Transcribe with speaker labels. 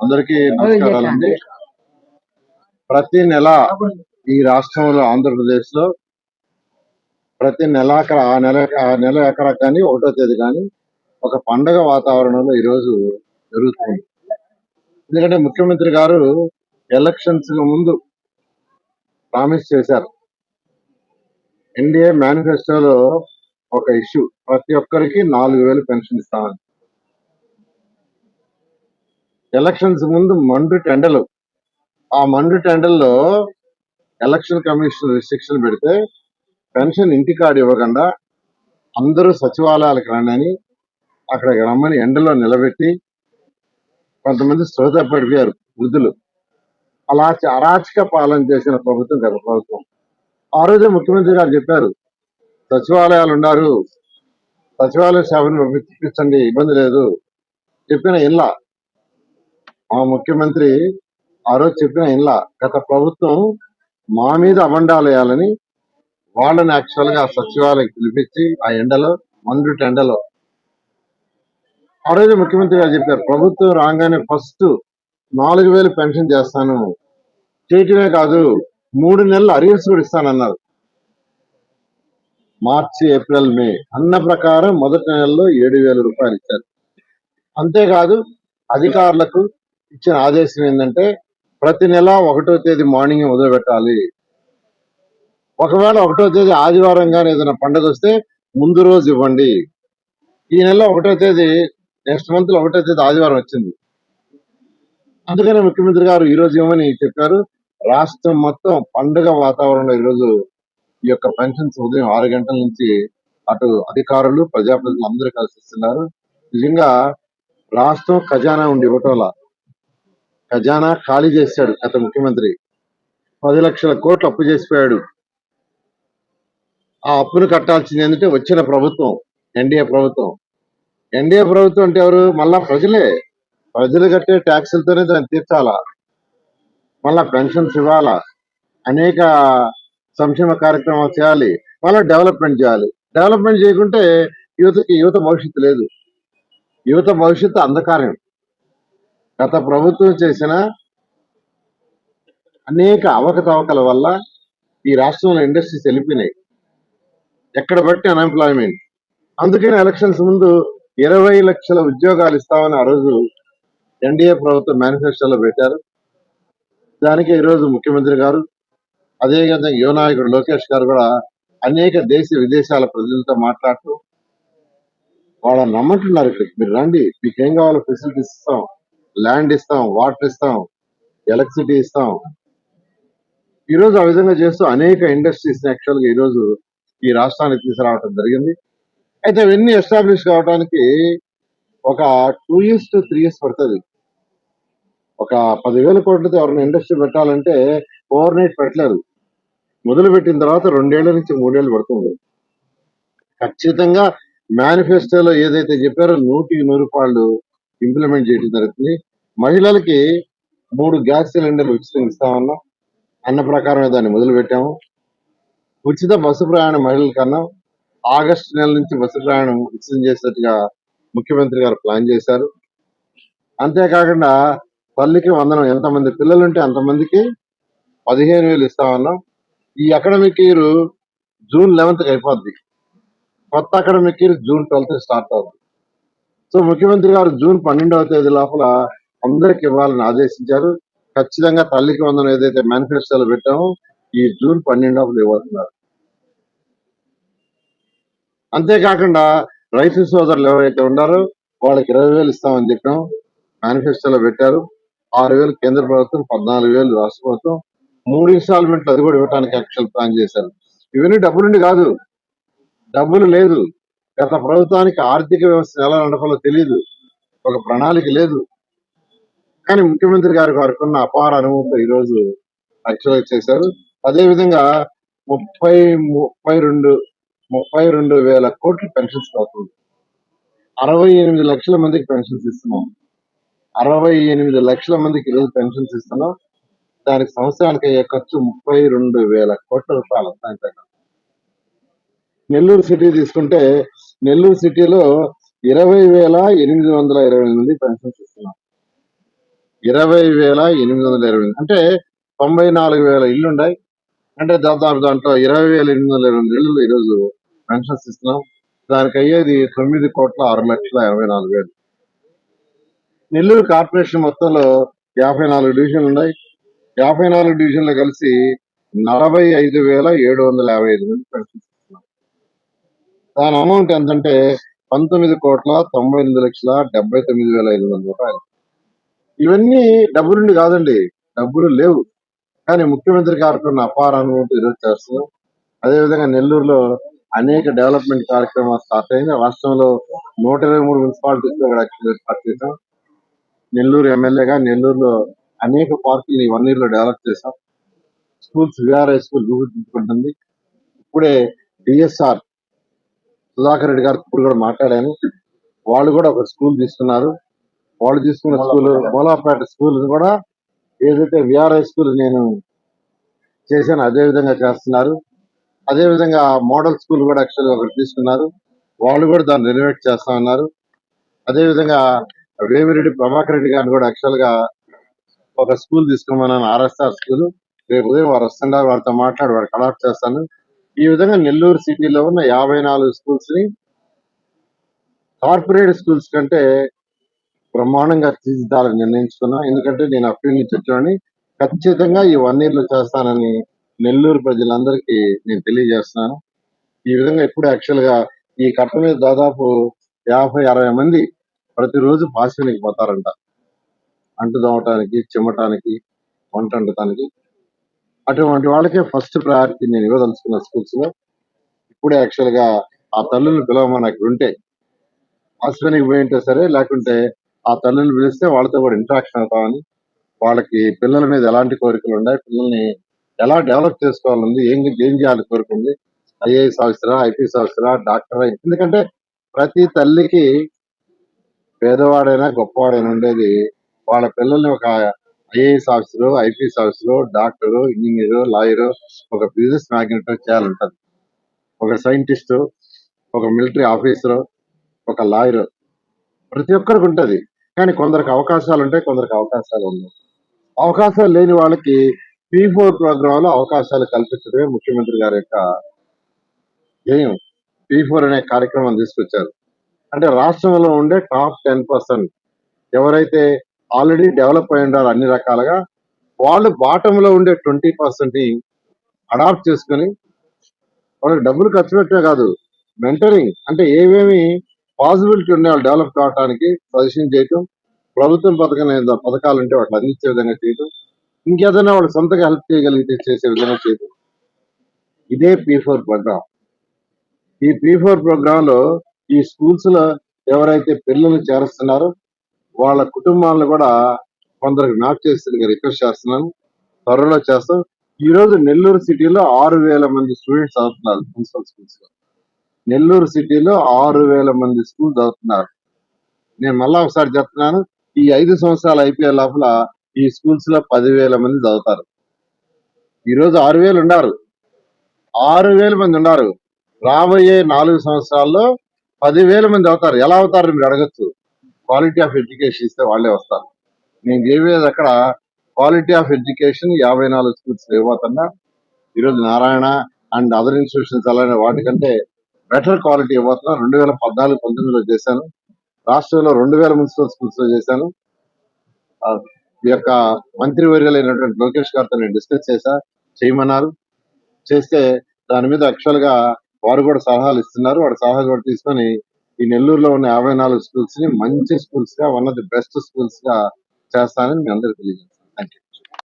Speaker 1: అందరికీ నమస్కారాలండి ప్రతి నెల ఈ రాష్ట్రంలో ఆంధ్రప్రదేశ్లో ప్రతి నెలాఖరు ఆ నెల ఆ నెల ఎకరా కానీ ఒకటో తేదీ కానీ ఒక పండగ వాతావరణంలో ఈరోజు జరుగుతుంది. ఎందుకంటే ముఖ్యమంత్రి గారు ఎలక్షన్స్ ముందు ప్రామిస్ చేశారు. ఎన్డీఏ మేనిఫెస్టోలో ఒక ఇష్యూ ప్రతి ఒక్కరికి నాలుగు వేలు పెన్షన్ ఇస్తామని. ఎలక్షన్స్ ముందు మండు టెండలు. ఆ మండు టెండల్లో ఎలక్షన్ కమిషన్ రిస్ట్రిక్షన్ పెడితే పెన్షన్ ఇంటి కార్డు ఇవ్వకుండా అందరూ సచివాలయాలకు రండి అక్కడికి రమ్మని ఎండలో నిలబెట్టి కొంతమంది శ్రోత పడిపోయారు వృద్ధులు. అలా అరాచక పాలన చేసిన ప్రభుత్వం గత ప్రభుత్వం. ఆ రోజే ముఖ్యమంత్రి గారు చెప్పారు సచివాలయాలు ఉన్నారు సచివాలయ సేవను పంపించండి ఇబ్బంది లేదు చెప్పిన ఇల్లా. మా ముఖ్యమంత్రి ఆ రోజు చెప్పిన ఇల్లా. గత ప్రభుత్వం మా మీద అబండాలు వేయాలని వాళ్ళని యాక్చువల్గా సచివాలయం పిలిపించి ఆ ఎండలో మండుటి ఎండలో ఆ రోజు ముఖ్యమంత్రి గారు చెప్పారు ప్రభుత్వం రాగానే ఫస్ట్ నాలుగు వేలు పెన్షన్ చేస్తాను. చేయటమే కాదు మూడు నెలలు అరియర్స్ కూడా ఇస్తానన్నారు. మార్చి ఏప్రిల్ మే అన్న ప్రకారం మొదటి నెలలో ఏడు వేల రూపాయలు ఇచ్చారు. అంతేకాదు అధికారులకు ఇచ్చిన ఆదేశం ఏంటంటే ప్రతి నెల ఒకటో తేదీ మార్నింగ్ మొదలుపెట్టాలి. ఒకవేళ ఒకటో తేదీ ఆదివారం కానీ ఏదైనా పండుగ వస్తే ముందు రోజు ఇవ్వండి. ఈ నెల ఒకటో తేదీ నెక్స్ట్ మంత్లో ఒకటో తేదీ ఆదివారం వచ్చింది. అందుకనే ముఖ్యమంత్రి గారు ఈ రోజు ఇవ్వమని చెప్పారు. రాష్ట్రం మొత్తం పండుగ వాతావరణంలో ఈ రోజు ఈ యొక్క పెన్షన్స్ ఉదయం ఆరు గంటల నుంచి అటు అధికారులు ప్రజాప్రతినిధులు అందరూ కలిసి ఇస్తున్నారు నిజంగా రాష్ట్రం ఖజానా ఉండి ఇవ్వటంల. ఖజానా ఖాళీ చేశాడు గత ముఖ్యమంత్రి. పది లక్షల కోట్లు అప్పు చేసిపోయాడు. ఆ అప్పును కట్టాల్సింది ఏంటంటే వచ్చిన ప్రభుత్వం ఎన్డీఏ ప్రభుత్వం. ఎన్డీఏ ప్రభుత్వం అంటే ఎవరు? మళ్ళా ప్రజలే. ప్రజలు కట్టే ట్యాక్సులతోనే దాన్ని తీర్చాలా? మళ్ళా పెన్షన్స్ ఇవ్వాలా? అనేక సంక్షేమ కార్యక్రమాలు చేయాలి. మళ్ళీ డెవలప్మెంట్ చేయాలి. డెవలప్మెంట్ చేయకుంటే యువతకి యువత భవిష్యత్తు లేదు. యువత భవిష్యత్తు అంధకారం. గత ప్రభుత్వం చేసిన అనేక అవకతవకల వల్ల ఈ రాష్ట్రంలో ఇండస్ట్రీస్ వెళ్ళిపోయినాయి. ఎక్కడ బట్టి అన్ఎంప్లాయ్మెంట్ అందుకని ఎలక్షన్స్ ముందు ఇరవై లక్షల ఉద్యోగాలు ఇస్తామని ఆ రోజు ఎన్డీఏ ప్రభుత్వం మేనిఫెస్టోలో పెట్టారు. దానికి ఈరోజు ముఖ్యమంత్రి గారు అదేవిధంగా యువ నాయకుడు లోకేష్ గారు కూడా అనేక దేశ విదేశాల ప్రజలతో మాట్లాడుతూ వాళ్ళని నమ్మంటున్నారు ఇక్కడికి. మీరు రండి మీకు ఏం కావాలో ఫెసిలిటీస్ ఇస్తాం ల్యాండ్ ఇస్తాం వాటర్ ఇస్తాం ఎలక్ట్రిసిటీ ఇస్తాం. ఈ రోజు ఆ విధంగా చేస్తూ అనేక ఇండస్ట్రీస్ యాక్చువల్గా ఈ రోజు ఈ రాష్ట్రానికి తీసుకురావడం జరిగింది. అయితే అవన్నీ ఎస్టాబ్లిష్ కావడానికి ఒక two years to three years పడుతుంది. ఒక పదివేల కోట్లతో ఎవరైనా ఇండస్ట్రీ పెట్టాలంటే ఓవర్ నైట్ పెట్టలేరు. మొదలు పెట్టిన తర్వాత రెండేళ్ళ నుంచి మూడేళ్ళు పడుతుంది. ఖచ్చితంగా మేనిఫెస్టోలో ఏదైతే చెప్పారో నూటికి నూరు రూపాయలు ఇంప్లిమెంట్ చేయడం జరుగుతుంది. మహిళలకి మూడు గ్యాస్ సిలిండర్లు ఉచితంగా ఇస్తామన్నాం అన్న ప్రకారమే దాన్ని మొదలు పెట్టాము. ఉచిత బస్సు ప్రయాణం మహిళల కన్నా ఆగస్టు నెల నుంచి బస్సు ప్రయాణం ఉచితం చేసినట్టుగా ముఖ్యమంత్రి గారు ప్లాన్ చేశారు. అంతేకాకుండా తల్లికి వందనం. ఎంతమంది పిల్లలు ఉంటే అంతమందికి పదిహేను వేలు ఇస్తామన్నాం ఈ అకాడమిక్ ఇయర్ జూన్ లెవెన్త్కి అయిపోద్ది. కొత్త academic year June twelfth start అవుతుంది సో ముఖ్యమంత్రి గారు జూన్ పన్నెండవ తేదీ లోపల అందరికి ఇవ్వాలని ఆదేశించారు. ఖచ్చితంగా తల్లికి వందనం ఏదైతే మేనిఫెస్టోలో పెట్టామో ఈ జూన్ పన్నెండు లోపల ఇవ్వబోతున్నారు అంతేకాకుండా రైతు సోదరులు ఎవరైతే ఉన్నారో వాళ్ళకి ఇరవై వేలు ఇస్తామని చెప్పాం. మేనిఫెస్టోలో పెట్టారు. ఆరు వేలు కేంద్ర ప్రభుత్వం పద్నాలుగు వేలు రాష్ట్ర ప్రభుత్వం మూడు ఇన్స్టాల్మెంట్లు అది కూడా ఇవ్వడానికి యాక్చువల్ ప్లాన్ చేశారు. ఇవన్నీ డబ్బులుండి కాదు. డబ్బులు లేదు. గత ప్రభుత్వానికి ఆర్థిక వ్యవస్థ ఎలా నడపాలో తెలియదు ఒక ప్రణాళిక లేదు. కానీ ముఖ్యమంత్రి గారికి వారికి ఉన్న అపార అనుభవంతో ఈ రోజు యాక్చువల్ చేశారు. అదే విధంగా ముప్పై ముప్పై రెండు ముప్పై రెండు వేల కోట్లు పెన్షన్స్ అవుతుంది. అరవై ఎనిమిది లక్షల మందికి పెన్షన్స్ ఇస్తున్నాం. అరవై ఎనిమిది లక్షల మందికి ఈరోజు పెన్షన్స్ ఇస్తున్నాం దానికి సంవత్సరానికి అయ్యే ఖర్చు ముప్పై రెండు వేల కోట్ల రూపాయలు అంతే నెల్లూరు సిటీ తీసుకుంటే నెల్లూరు సిటీలో ఇరవై వేల ఎనిమిది వందల ఇరవై ఎనిమిది పెన్షన్స్ ఇస్తున్నాం ఇరవై వేల ఎనిమిది వందల ఇరవై అంటే తొంభై నాలుగు వేల ఇల్లు ఉన్నాయి అంటే దాదాపు దాంట్లో ఇరవై వేల ఎనిమిది వందల ఇరవై ఇల్లు ఇళ్ళు ఈరోజు పెన్షన్స్ ఇస్తున్నాం దానికి అయ్యేది తొమ్మిది కోట్ల ఆరు లక్షల ఇరవై నాలుగు వేలు. నెల్లూరు కార్పొరేషన్ మొత్తంలో యాభై నాలుగు డివిజన్లు ఉన్నాయి. యాభై నాలుగు డివిజన్లు కలిసి నలభై ఐదు వేల ఏడు వందల యాభై ఐదు మంది పెన్షన్స్ దాని అమౌంట్ ఎంతంటే పంతొమ్మిది కోట్ల తొంభై ఎనిమిది లక్షల డెబ్బై తొమ్మిది వేల ఐదు వందల రూపాయలు. ఇవన్నీ డబ్బులుండి కాదండి డబ్బులు లేవు. కానీ ముఖ్యమంత్రి కార్యక్రమం అపార అనుభవం ఈరోజు చేస్తున్నాం. అదేవిధంగా నెల్లూరులో అనేక డెవలప్మెంట్ కార్యక్రమాలు స్టార్ట్ అయింది. రాష్ట్రంలో నూట ఇరవై మూడు మున్సిపాలిటీస్లో కూడా స్టార్ట్ చేశాం. నెల్లూరు ఎమ్మెల్యేగా నెల్లూరులో అనేక పార్కులు వన్ ఇయర్లో డెవలప్ చేశాం. స్కూల్స్ విఆర్ఐ స్కూల్ రూపుదిద్దుకుంటుంది. ఇప్పుడే డిఎస్ఆర్ సుధాకర్ రెడ్డి గారు ఇప్పుడు కూడా మాట్లాడాను. వాళ్ళు కూడా ఒక స్కూల్ తీసుకున్నారు. వాళ్ళు తీసుకున్న స్కూల్ మూలాపేట స్కూల్ కూడా ఏదైతే విఆర్ఐ స్కూల్ నేను చేశాను అదే విధంగా చేస్తున్నారు. అదే విధంగా మోడల్ స్కూల్ కూడా యాక్చువల్గా ఒకటి తీసుకున్నారు. వాళ్ళు కూడా దాన్ని రెనోవేట్ చేస్తా ఉన్నారు అదేవిధంగా రేవిరెడ్డి ప్రభాకర్ రెడ్డి గారిని కూడా యాక్చువల్గా ఒక స్కూల్ తీసుకోమన్నాను ఆర్ఎస్ఆర్ స్కూల్. రేపు ఉదయం వారు వస్తున్నారు వారితో మాట్లాడి వారు అలాట్ చేస్తాను. ఈ విధంగా నెల్లూరు సిటీలో ఉన్న యాభై నాలుగు స్కూల్స్ని కార్పొరేట్ స్కూల్స్ కంటే బ్రహ్మాండంగా తీర్చిదాలని నిర్ణయించుకున్నా. ఎందుకంటే నేను అప్పటి నుంచి వచ్చాను ఖచ్చితంగా ఈ వన్ ఇయర్లో చేస్తానని నెల్లూరు ప్రజలందరికీ నేను తెలియజేస్తున్నాను. ఈ విధంగా ఇప్పుడు యాక్చువల్గా ఈ కట్ట మీద దాదాపు యాభై అరవై మంది ప్రతిరోజు పాశ్వనికి పోతారంట. అంటు దోమటానికి చిమ్మటానికి వంట వండటానికి. అటువంటి వాళ్ళకే ఫస్ట్ ప్రయారిటీ నేను ఇవ్వదలుచుకున్న స్కూల్స్లో. ఇప్పుడే యాక్చువల్గా ఆ తల్లిని పిలవమని నాకు ఉంటే హాస్పిటల్కి పోయి ఉంటే సరే లేకుంటే ఆ తల్లిని పిలిస్తే వాళ్ళతో కూడా ఇంటరాక్షన్ అవుతామని. వాళ్ళకి పిల్లల మీద ఎలాంటి కోరికలు ఉన్నాయి పిల్లల్ని ఎలా డెవలప్ చేసుకోవాలని ఏం ఏం చేయాలి కోరుకుంది ఐఏఎస్ ఆఫీసరా ఐపీఎస్ ఆఫీసరా డాక్టరా? ఎందుకంటే ప్రతి తల్లికి పేదవాడైనా గొప్పవాడైనా ఉండేది. వాళ్ళ పిల్లల్ని ఒక IAS officer IPS officer doctor engineer lawyer ఒక బిజినెస్ మ్యాగ్నెట్ చేయాలంటది. ఒక సైంటిస్ట్ ఒక మిలిటరీ ఆఫీసర్ ఒక లాయరు. ప్రతి ఒక్కరికి ఉంటది. కానీ కొందరికి అవకాశాలు ఉంటాయి కొందరికి అవకాశాలు ఉండవు. అవకాశాలు లేని వాళ్ళకి పీ ఫోర్ ప్రోగ్రాంలో అవకాశాలు కల్పించడమే ముఖ్యమంత్రి గారి యొక్క ధ్యేయం. పీ ఫోర్ అనే కార్యక్రమం తీసుకొచ్చారు. అంటే రాష్ట్రంలో ఉండే టాప్ టెన్ పర్సెంట్ ఎవరైతే ఆల్రెడీ డెవలప్ అయి ఉండారో అన్ని రకాలుగా వాళ్ళు బాటంలో ఉండే ట్వంటీ పర్సెంట్ అడాప్ట్ చేసుకుని వాళ్ళకి డబ్బులు ఖర్చు పెట్టే కాదు మెంటరింగ్ అంటే ఏమేమి పాసిబిలిటీ ఉన్నాయి వాళ్ళు డెవలప్ కావడానికి సజెషన్ చేయటం ప్రభుత్వం పథకం పథకాలు ఉంటే వాటిని అందించే విధంగా చేయటం ఇంకేదైనా వాళ్ళు సొంతగా హెల్ప్ చేయగలిగితే చేసే విధంగా చేయటం. ఇదే పీ ఫోర్ ప్రోగ్రామ్ ఈ పీ ఫోర్ ప్రోగ్రామ్లో ఈ స్కూల్స్లో ఎవరైతే పిల్లల్ని చేరుస్తున్నారో వాళ్ళ కుటుంబాలను కూడా కొందరికి మ్యాప్ చేసి రిక్వెస్ట్ చేస్తున్నాను. త్వరలో చేస్తాం. ఈ రోజు నెల్లూరు సిటీలో ఆరు వేల మంది స్టూడెంట్స్ చదువుతున్నారు ప్రిన్సిపల్ స్కూల్స్లో. నెల్లూరు సిటీలో ఆరు వేల మంది స్కూల్ చదువుతున్నారు. నేను మళ్ళా ఒకసారి చెప్తున్నాను ఈ ఐదు సంవత్సరాలు అయిపోయే లోపల ఈ స్కూల్స్లో పదివేల మంది చదువుతారు. ఈరోజు ఆరు వేలు ఉన్నారు. ఆరు వేల మంది ఉన్నారు. రాబోయే నాలుగు సంవత్సరాల్లో పదివేల మంది అవుతారు. ఎలా అవుతారు మీరు అడగచ్చు. క్వాలిటీ ఆఫ్ ఎడ్యుకేషన్ ఇస్తే వాళ్ళే వస్తారు. నేను చెప్పేది అక్కడ క్వాలిటీ ఆఫ్ ఎడ్యుకేషన్ యాభై నాలుగు స్కూల్స్ ఇవ్వబోతున్నా ఈరోజు నారాయణ అండ్ అదర్ ఇన్స్టిట్యూషన్స్ అలానే వాటికంటే బెటర్ క్వాలిటీ ఇవ్వబోతున్నా రెండు వేల పద్నాలుగు పంతొమ్మిదిలో చేశాను. రాష్ట్రంలో రెండు వేల మున్సిపల్ స్కూల్స్లో చేశాను. ఈ యొక్క మంత్రివర్యులైనటువంటి లోకేష్ గారితో నేను డిస్కస్ చేశా చేయమన్నారు. చేస్తే దాని మీద యాక్చువల్గా వారు కూడా సలహాలు ఇస్తున్నారు. వాడు సలహా కూడా తీసుకొని ఈ నెల్లూరులో ఉన్న యాభై నాలుగు స్కూల్స్ని మంచి స్కూల్స్గా వన్ ఆఫ్ ది బెస్ట్ స్కూల్స్గా చేస్తానని మీ అందరికి తెలియజేస్తాను థ్యాంక్ యూ